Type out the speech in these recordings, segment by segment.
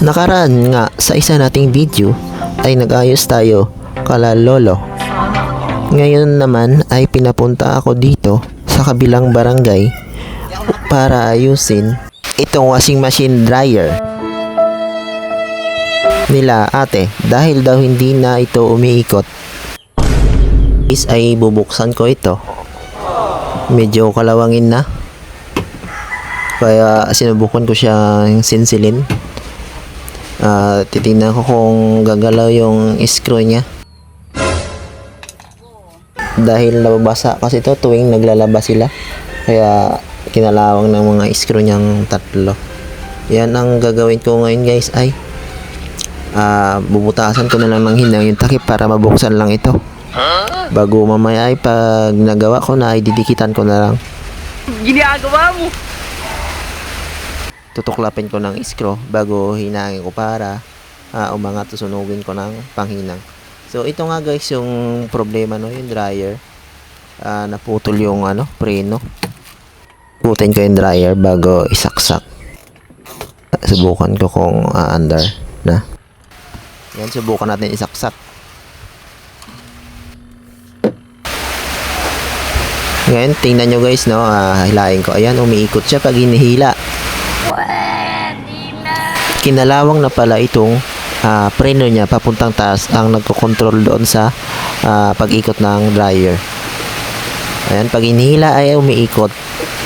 Nakaraan nga sa isa nating video ay nag-ayos tayo kala lolo. Ngayon naman ay pinapunta ako dito sa kabilang barangay para ayusin itong washing machine dryer nila ate. Dahil daw hindi na ito umiikot. Is ay bubuksan ko ito. Medyo kalawangin na. Kaya sinubukan ko siyang sinsilin Ah, titingnan ko kung gagalaw yung screw niya. Dahil nababasa kasi to tuwing naglalabas sila. Kaya kinalawang ng mga screw niyang tatlo. Yan ang gagawin ko ngayon guys ay ah bubutasan ko na lang ng hinang yung takip para mabuksan lang ito. Bago mamaya ay pag nagawa ko na ay didikitan ko na lang. ginagawa mo? Tutuklapin ko ng screw bago hinangin ko para uh, umangat susunugin ko ng panghinang. So ito nga guys yung problema no, yung dryer. Ah, naputol yung ano, preno. Putin ko yung dryer bago isaksak. Subukan ko kung aandar na. Yan, subukan natin isaksak. Ngayon, tingnan nyo guys, no, ah, hilahin ko. Ayan, umiikot siya pag hinihila kinalawang na pala itong ah, preno niya papuntang taas ang nagko-control doon sa ah, pag-ikot ng dryer. Ayan, pag inihila ay umiikot.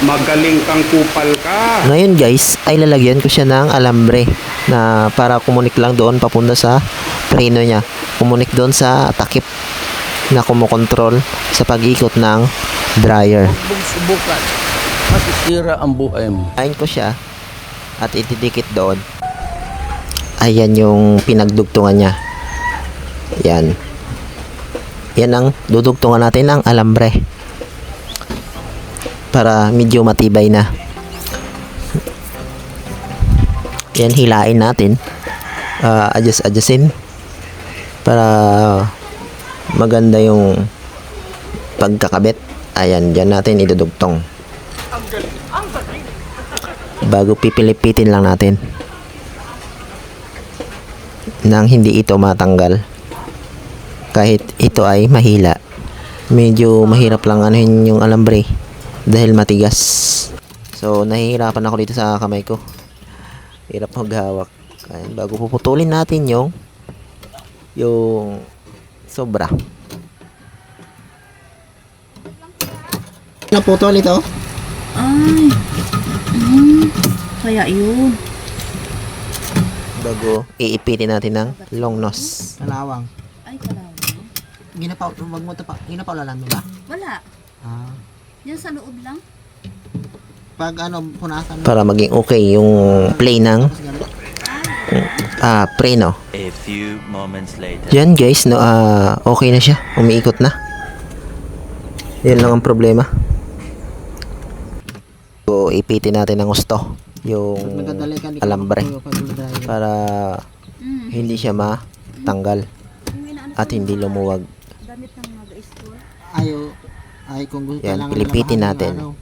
Magaling kang kupal ka. Ngayon guys, ay lalagyan ko siya ng alambre na para kumunik lang doon papunta sa preno niya. Kumunik doon sa takip na kumokontrol sa pag-ikot ng dryer. Subukan. Masisira ang buhay mo. Ayin ko siya at itidikit doon. Ayan yung pinagdugtungan niya. Yan. Yan ang dudugtungan natin ng alambre. Para medyo matibay na. Yan hilain natin. Ah, adjust adjustin para maganda yung pagkakabit. Ayan, dyan natin idudugtong bago pipilipitin lang natin nang hindi ito matanggal. Kahit ito ay mahila. Medyo mahirap lang anuhin yung alambre dahil matigas. So nahihirapan ako dito sa kamay ko. Hirap maghawak. Ayan, bago puputulin natin yung yung sobra. Naputol ito? Ay. Mm, kaya yun. Bago iipitin natin ng long nose Kalawang. Ay, kalawa. Ginapaw, wag mo ito pa. Ginapawlalan mo ba? Wala. Ah. Yan sa loob lang. Pag ano, punasan mo. para maging okay yung play ng ganun. ah preno A few moments later. Yan guys, no, ah, okay na siya. Umiikot na. Yan lang ang problema. So, ipitin natin ng gusto yung alambre para Mm. hindi siya matanggal at hindi lumuwag. Ayaw. Ay, kung gusto Yan, pilipitin natin. ano,